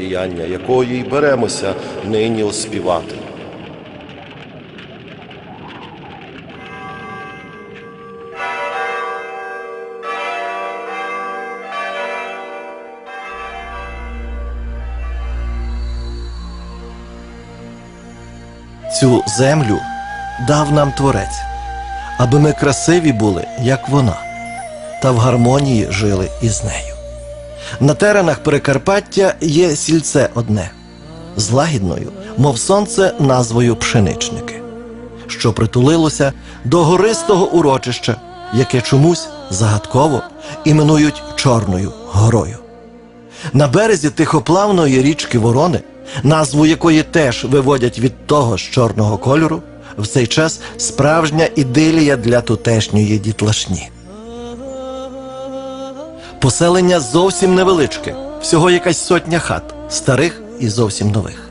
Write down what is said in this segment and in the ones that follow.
діяння якої й беремося нині оспівати. Цю землю дав нам Творець, аби ми красиві були, як вона, та в гармонії жили із нею. На теренах Прикарпаття є сільце одне, з лагідною, мов сонце, назвою пшеничники, що притулилося до гористого урочища, яке чомусь загадково іменують Чорною горою. На березі тихоплавної річки Ворони, назву якої теж виводять від того з чорного кольору, в цей час справжня ідилія для тутешньої дітлашні. Поселення зовсім невеличке, всього якась сотня хат, старих і зовсім нових.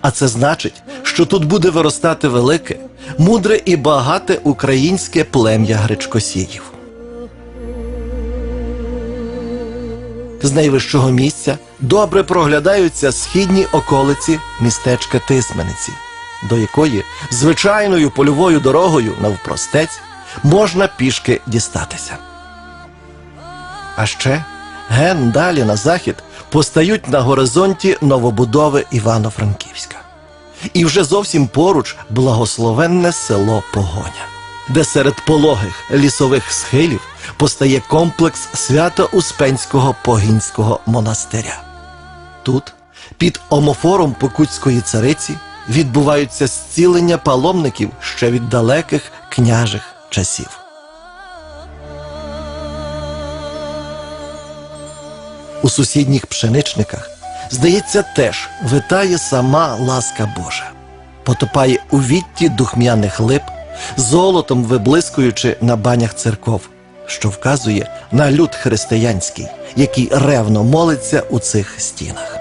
А це значить, що тут буде виростати велике, мудре і багате українське плем'я гречкосіїв. З найвищого місця добре проглядаються східні околиці містечка Тисмениці, до якої звичайною польовою дорогою навпростець можна пішки дістатися. А ще ген далі на захід постають на горизонті новобудови Івано-Франківська. І вже зовсім поруч благословенне село Погоня, де серед пологих лісових схилів постає комплекс свято-успенського погінського монастиря. Тут, під омофором Покутської цариці, відбуваються зцілення паломників ще від далеких княжих часів. У сусідніх пшеничниках, здається, теж витає сама ласка Божа, потопає у вітті духмяних лип, золотом виблискуючи на банях церков, що вказує на люд християнський, який ревно молиться у цих стінах.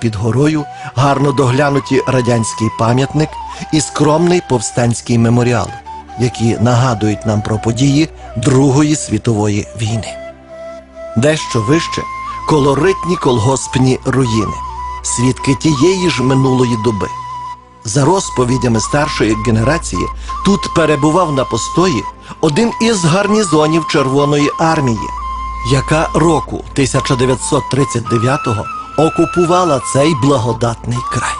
Під горою гарно доглянуті радянський пам'ятник і скромний повстанський меморіал, які нагадують нам про події Другої світової війни. Дещо вище колоритні колгоспні руїни, свідки тієї ж минулої доби. За розповідями старшої генерації, тут перебував на постої один із гарнізонів Червоної армії, яка року 1939-го окупувала цей благодатний край.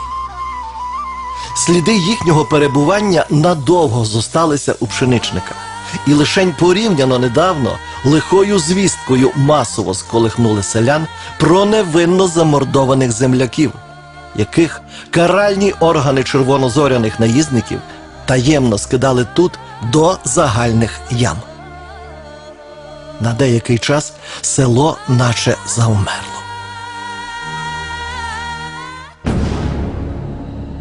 Сліди їхнього перебування надовго зосталися у пшеничниках, і лишень порівняно недавно лихою звісткою масово сколихнули селян про невинно замордованих земляків, яких каральні органи червонозоряних наїзників таємно скидали тут до загальних ям. На деякий час село наче завмерло.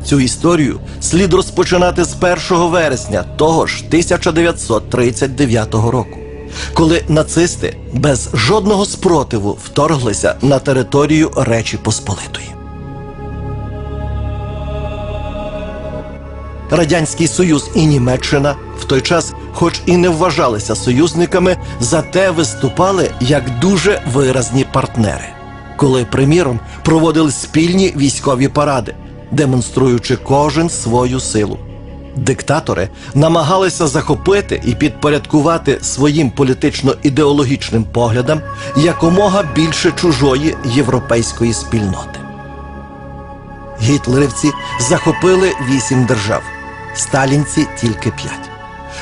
Цю історію слід розпочинати з 1 вересня того ж 1939 року, коли нацисти без жодного спротиву вторглися на територію Речі Посполитої. Радянський Союз і Німеччина в той час, хоч і не вважалися союзниками, зате виступали як дуже виразні партнери, коли, приміром, проводили спільні військові паради, демонструючи кожен свою силу. Диктатори намагалися захопити і підпорядкувати своїм політично-ідеологічним поглядам якомога більше чужої європейської спільноти. Гітлерівці захопили вісім держав, сталінці тільки п'ять,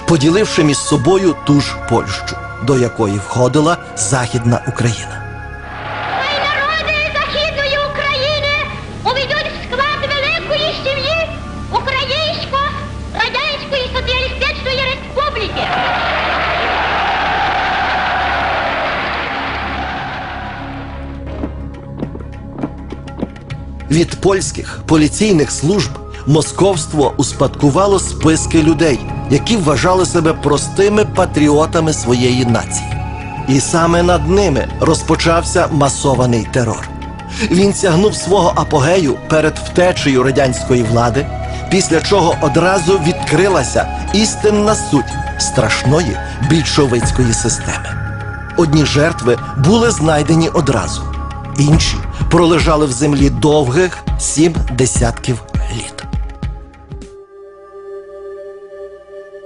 поділивши між собою ту ж Польщу, до якої входила Західна Україна. Від польських поліційних служб московство успадкувало списки людей, які вважали себе простими патріотами своєї нації. І саме над ними розпочався масований терор. Він сягнув свого апогею перед втечею радянської влади, після чого одразу відкрилася істинна суть страшної більшовицької системи. Одні жертви були знайдені одразу, інші пролежали в землі довгих сім десятків літ.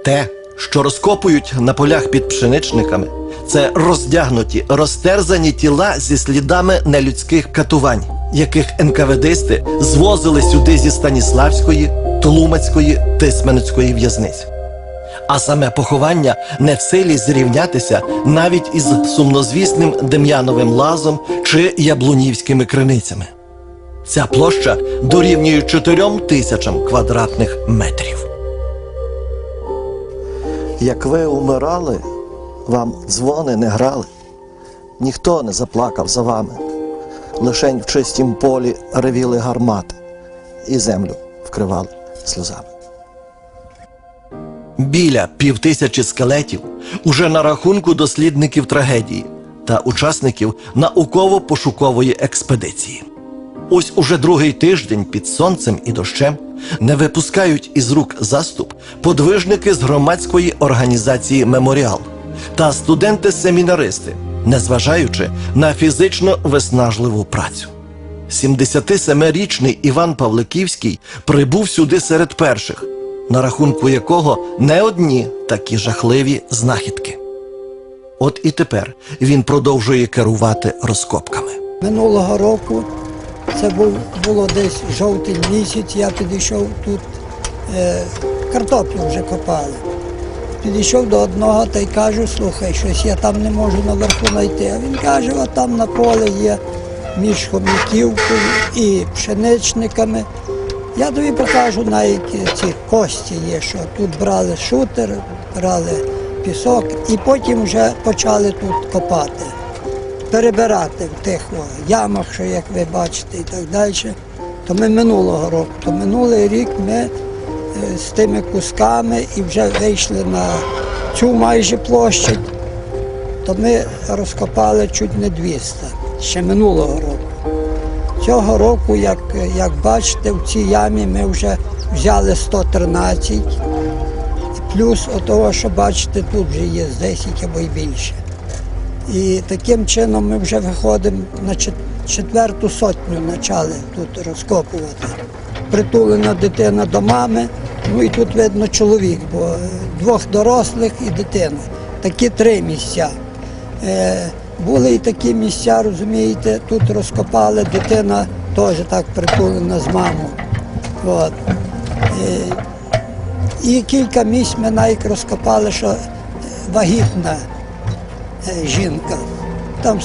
Те, що розкопують на полях під пшеничниками, це роздягнуті, розтерзані тіла зі слідами нелюдських катувань, яких НКВДисти звозили сюди зі Станіславської, Тлумацької, Тисменецької в'язниць. А саме поховання не в силі зрівнятися навіть із сумнозвісним Дем'яновим лазом чи Яблунівськими криницями. Ця площа дорівнює 4 тисячам квадратних метрів. Як ви умирали, вам дзвони не грали, ніхто не заплакав за вами. Лишень в чистім полі ревіли гармати і землю вкривали сльозами. Біля півтисячі скелетів уже на рахунку дослідників трагедії та учасників науково-пошукової експедиції. Ось уже другий тиждень під сонцем і дощем не випускають із рук заступ подвижники з громадської організації Меморіал та студенти-семінаристи, незважаючи на фізично виснажливу працю. 77-річний Іван Павликівський прибув сюди серед перших, на рахунку якого не одні такі жахливі знахідки. От і тепер він продовжує керувати розкопками. Минулого року, це був, було десь жовтий місяць, я підійшов тут, е, картоплю вже копали. Підійшов до одного та й кажу, слухай, щось я там не можу наверху знайти. А він каже, от там на полі є між хоміківкою і пшеничниками. Я тобі покажу навіть ці кості є, що тут брали шутер, брали пісок і потім вже почали тут копати перебирати в тих ямах, що як ви бачите, і так далі. То ми минулого року, то минулий рік ми е, з тими кусками і вже вийшли на цю майже площадь, то ми розкопали чуть не 200, ще минулого року. Цього року, як, як бачите, в цій ямі ми вже взяли 113, плюс того, що бачите, тут вже є 10 або й більше. І таким чином ми вже виходимо на четверту сотню почали тут розкопувати. Притулена дитина до мами, ну і тут видно чоловік, бо е, двох дорослих і дитина. Такі три місця. Е, були і такі місця, розумієте, тут розкопали, дитина теж так притулена з мамою. От. Е, і кілька місць ми навіть розкопали, що е, вагітна е, жінка. Там в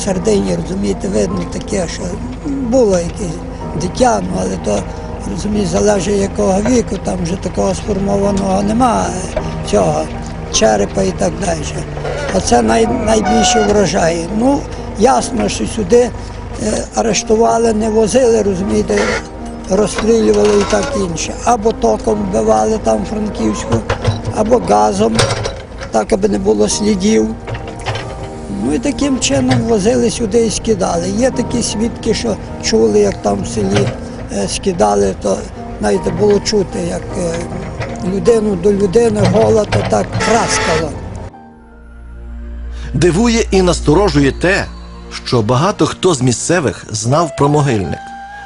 розумієте, видно таке, що було якесь дитя, ну, але то, розумієте, залежить якого віку, там вже такого сформованого немає цього черепа і так далі. Оце най, найбільше вражає. Ну, ясно, що сюди е, арештували, не возили, розумієте, розстрілювали і так інше. Або током вбивали там Франківську, або газом, так аби не було слідів. Ну і таким чином возили сюди і скидали. Є такі свідки, що чули, як там в селі е, скидали, то навіть було чути, як е, людину до людини гола, то так праскало. Дивує і насторожує те, що багато хто з місцевих знав про могильник,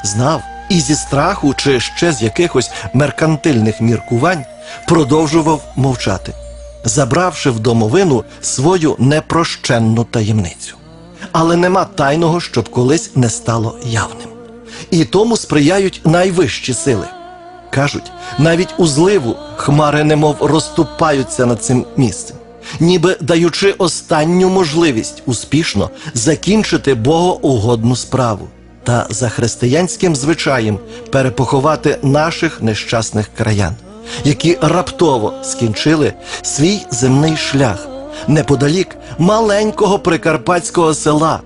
знав і зі страху чи ще з якихось меркантильних міркувань продовжував мовчати, забравши в домовину свою непрощенну таємницю. Але нема тайного, щоб колись не стало явним. І тому сприяють найвищі сили. Кажуть, навіть у зливу хмари немов розступаються над цим місцем, ніби даючи останню можливість успішно закінчити богоугодну справу та за християнським звичаєм перепоховати наших нещасних краян, які раптово скінчили свій земний шлях неподалік маленького прикарпатського села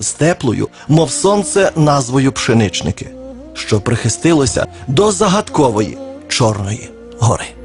з теплою, мов сонце, назвою пшеничники, що прихистилося до загадкової Чорної гори.